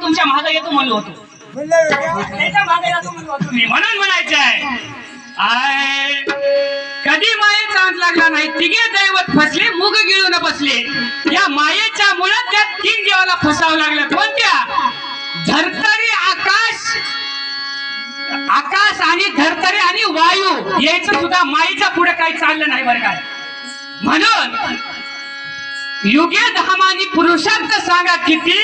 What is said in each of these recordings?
तुमच्या महागा येतो म्हणलो होतो. त्याच्यामागे जातो म्हणलो होतो. मी म्हणून म्हणायचं आहे. आय कधी मायेचा अंत लागला नाही तिघे दैवत फसले मुग गिळून बसले. या मायेच्या मुळे त्या तीन देवाला फसावं लागलं. कोणत्या? धरतरी आकाश आकाश आणि धरतरी आणि वायू. यायचं सुद्धा मायेच्या पुढे काही चाललं नाही बरं काय म्हणून युगे धामानी पुरुषार्थ सांगा किती?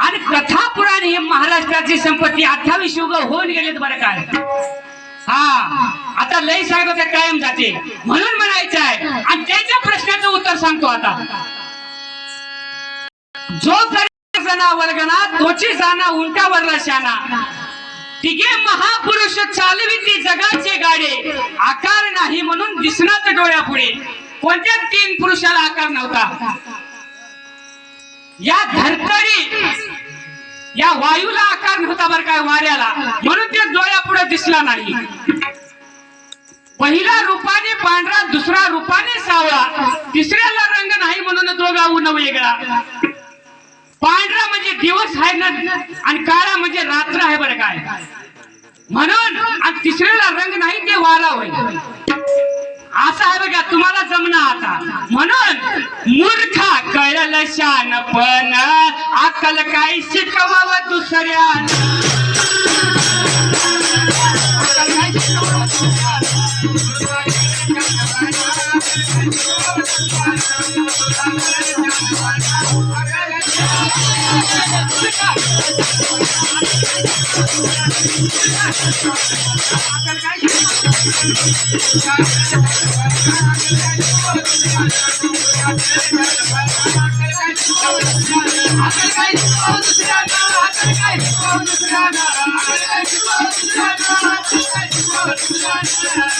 आणि कथा पुराण हे महाराष्ट्राची संपत्ती अठ्ठावीस युग होऊन गेलेत बरं काय हा आता लय सांगतो कायम जाते. म्हणून म्हणायचं आहे आणि त्याच्या प्रश्नाचं उत्तर सांगतो आता. जो करी जना वर्गना तोची जाना उलटावरला शाना. तिघे महापुरुष चालविती जगाचे गाडे. आकार नाही म्हणून दिसणार डोळ्यापुढे. कोणत्या तीन पुरुषाला आकार नव्हता? या धर्तरी या वायूला आकार नव्हता बरं काय वाऱ्याला. म्हणून ते डोळ्यापुढे दिसला नाही. पहिला रूपाने पांढरा दुसरा रूपाने सावळा. तिसऱ्याला रंग नाही म्हणून दोघा उन वेगळा. पांढरा म्हणजे दिवस आहे ना आणि काळा म्हणजे रात्र आहे बरं काय. म्हणून आणि तिसऱ्याला रंग नाही ते वारा होईल असं का बघा तुम्हाला जमणार आता? म्हणून मूर्खा कळलं शानपण. अक्कल काही शिकवावं दुसऱ्या मूर्ख कळलं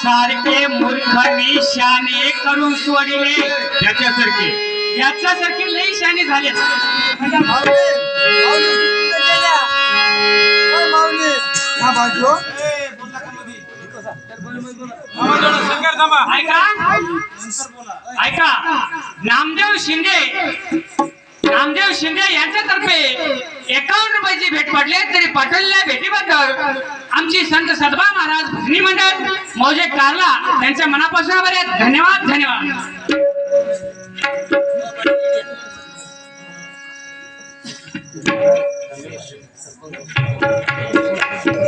सारखे मूर्ख मी शाने करून सोडले. त्याच्यासारखे. याच्यासारखे लई शाने झाले ऐका. ऐका. नामदेव शिंदे. नामदेव शिंदे यांच्यातर्फे एकावन्न भेट पडले तरी पाठवलेल्या भेटीबद्दल आमची संत सदबा महाराज भजनी मंडळ मौजे कारला त्यांच्या मनापासून बरे धन्यवाद धन्यवाद.